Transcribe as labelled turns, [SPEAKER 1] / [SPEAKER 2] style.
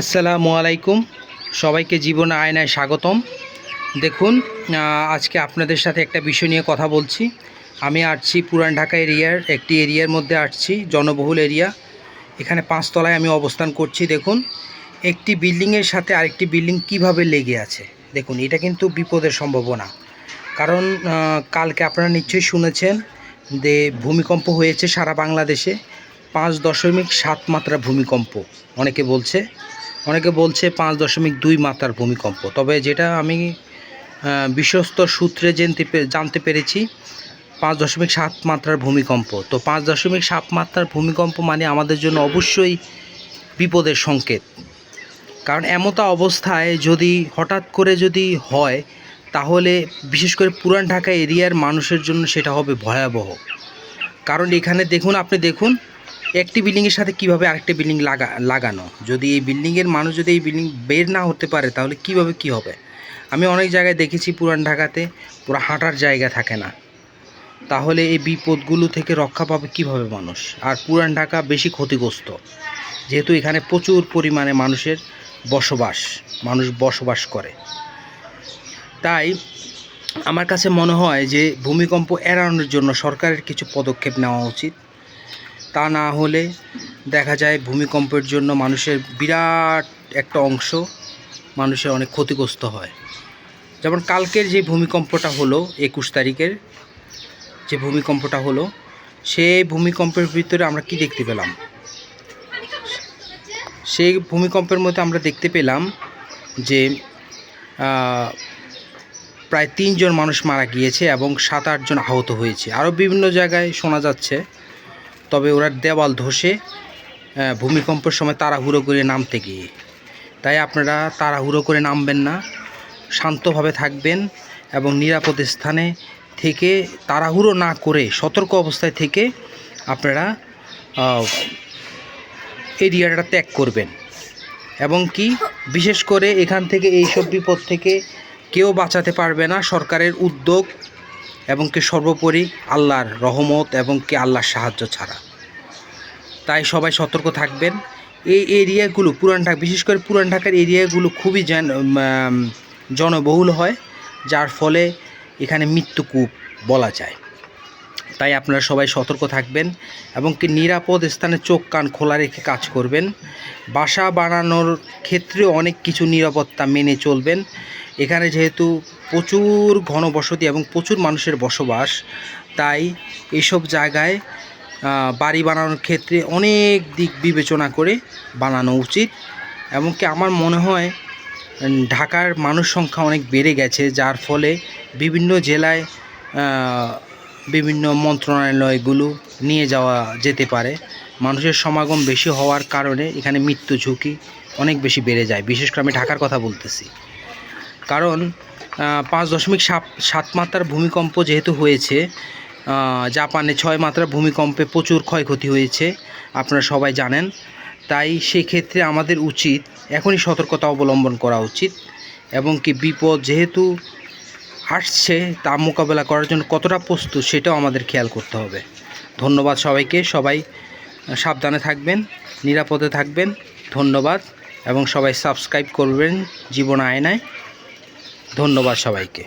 [SPEAKER 1] আসসালামু আলাইকুম। সবাইকে জীবন আয়নায় স্বাগতম। দেখুন আজকে আপনাদের সাথে একটা বিষয় নিয়ে কথা বলছি। আমি আসছি পুরান ঢাকা এরিয়ার, একটি এরিয়ার মধ্যে আসছি, জনবহুল এরিয়া। এখানে পাঁচতলায় আমি অবস্থান করছি, দেখুন। একটি বিল্ডিংয়ের সাথে আরেকটি বিল্ডিং কীভাবে লেগে আছে? দেখুন, এটা কিন্তু বিপদের সম্ভাবনা। কারণ কালকে আপনারা নিশ্চয়ই শুনেছেন যে ভূমিকম্প হয়েছে সারা বাংলাদেশে। পাঁচ দশমিক সাত মাত্রা ভূমিকম্প, অনেকে বলছে। অনেকে বলছে পাঁচ দশমিক দুই মাত্রার ভূমিকম্প। তবে যেটা আমি বিশ্বস্ত সূত্রে জানতে পেরেছি, পাঁচ দশমিক সাত মাত্রার ভূমিকম্প। তো পাঁচ দশমিক সাত মাত্রার ভূমিকম্প মানে আমাদের জন্য অবশ্যই বিপদের সংকেত। কারণ এমতা অবস্থায় যদি, হঠাৎ করে যদি হয়, তাহলে বিশেষ করে পুরান ঢাকা এরিয়ার মানুষের জন্য সেটা হবে ভয়াবহ। কারণ এখানে দেখুন, আপনি দেখুন একটি বিল্ডিংয়ের সাথে কীভাবে আরেকটি বিল্ডিং লাগা, লাগানো? যদি এই বিল্ডিংয়ের মানুষ যদি এই বিল্ডিং বের না হতে পারে, তাহলে কীভাবে কি হবে? আমি অনেক জায়গায় দেখেছি পুরান ঢাকাতে, পুরো হাঁটার জায়গা থাকে না। তাহলে এই বিপদগুলো থেকে রক্ষা পাবে কীভাবে মানুষ? আর পুরান ঢাকা বেশি ক্ষতিগ্রস্ত। যেহেতু এখানে প্রচুর পরিমাণে মানুষের বসবাস, মানুষ বসবাস করে। তাই আমার কাছে মনে হয় যে ভূমিকম্প এড়ানোর জন্য সরকারের কিছু পদক্ষেপ নেওয়া উচিত। তা না হলে দেখা যায় ভূমিকম্পের জন্য মানুষের বিরাট একটা অংশ মানুষের অনেক ক্ষতিগ্রস্ত হয়। যেমন কালকের যে ভূমিকম্পটা হলো একুশ তারিখের, যে ভূমিকম্পটা হলো, সে ভূমিকম্পের ভিতরে আমরা কি দেখতে পেলাম? সেই ভূমিকম্পের মধ্যে আমরা দেখতে পেলাম যে প্রায় তিনজন মানুষ মারা গিয়েছে এবং সাত আটজন আহত হয়েছে। আরও বিভিন্ন জায়গায় শোনা যাচ্ছে তবে ওরা দেওয়াল ধসে ভূমিকম্পের সময় তাড়াহুড়ো করে নামতে গিয়ে। তাই আপনারা তাড়াহুড়ো করে নামবেন না, শান্তভাবে থাকবেন এবং নিরাপদ স্থানে থেকে তাড়াহুড়ো না করে সতর্ক অবস্থায় থেকে আপনারা এরিয়াটা ত্যাগ করবেন। এবং কি, বিশেষ করে এখান থেকে এইসব বিপদ থেকে কেউ বাঁচাতে পারবে না সরকারের উদ্যোগ। এবং কি সর্বোপরি আল্লাহর রহমত এবং কি আল্লাহর সাহায্য ছাড়া। তাই সবাই সতর্ক থাকবেন। এই এরিয়াগুলো, পুরান ঢাকা, বিশেষ করে পুরান ঢাকার এরিয়াগুলো খুবই জন জনবহুল হয়, যার ফলে এখানে মৃত্যুকূপ বলা যায়। তাই আপনারা সবাই সতর্ক থাকবেন এবং কি নিরাপদ স্থানে চোখ, কান খোলা রেখে কাজ করবেন। বাসা বানানোর ক্ষেত্রে অনেক কিছু নিরাপত্তা মেনে চলবেন। এখানে যেহেতু প্রচুর ঘনবসতি এবং প্রচুর মানুষের বসবাস, তাই এইসব জায়গায় বাড়ি বানানোর ক্ষেত্রে অনেক দিক বিবেচনা করে বানানো উচিত। এমনকি আমার মনে হয় ঢাকার মানুষ সংখ্যা অনেক বেড়ে গেছে, যার ফলে বিভিন্ন জেলায় বিভিন্ন মন্ত্রণালয়গুলো নিয়ে যাওয়া যেতে পারে। মানুষের সমাগম বেশি হওয়ার কারণে এখানে মৃত্যু ঝুঁকি অনেক বেশি বেড়ে যায়। বিশেষ করে আমি ঢাকার কথা বলতেছি। কারণ পাঁচ দশমিক সাত সাত মাত্রার ভূমিকম্প যেহেতু হয়েছে জাপানে ছয় মাত্রার ভূমিকম্পে প্রচুর ক্ষয়ক্ষতি হয়েছে, আপনারা সবাই জানেন। তাই সেক্ষেত্রে আমাদের উচিত এখনই সতর্কতা অবলম্বন করা উচিত এবং কি বিপদ যেহেতু আসছে, তা মোকাবেলা করার জন্য কতটা প্রস্তুত সেটাও আমাদের খেয়াল করতে হবে। ধন্যবাদ সবাইকে, সবাই সাবধানে থাকবেন, নিরাপদে থাকবেন, ধন্যবাদ এবং সবাই সাবস্ক্রাইব করবেন জীবন আয়নায়। ধন্যবাদ সবাইকে।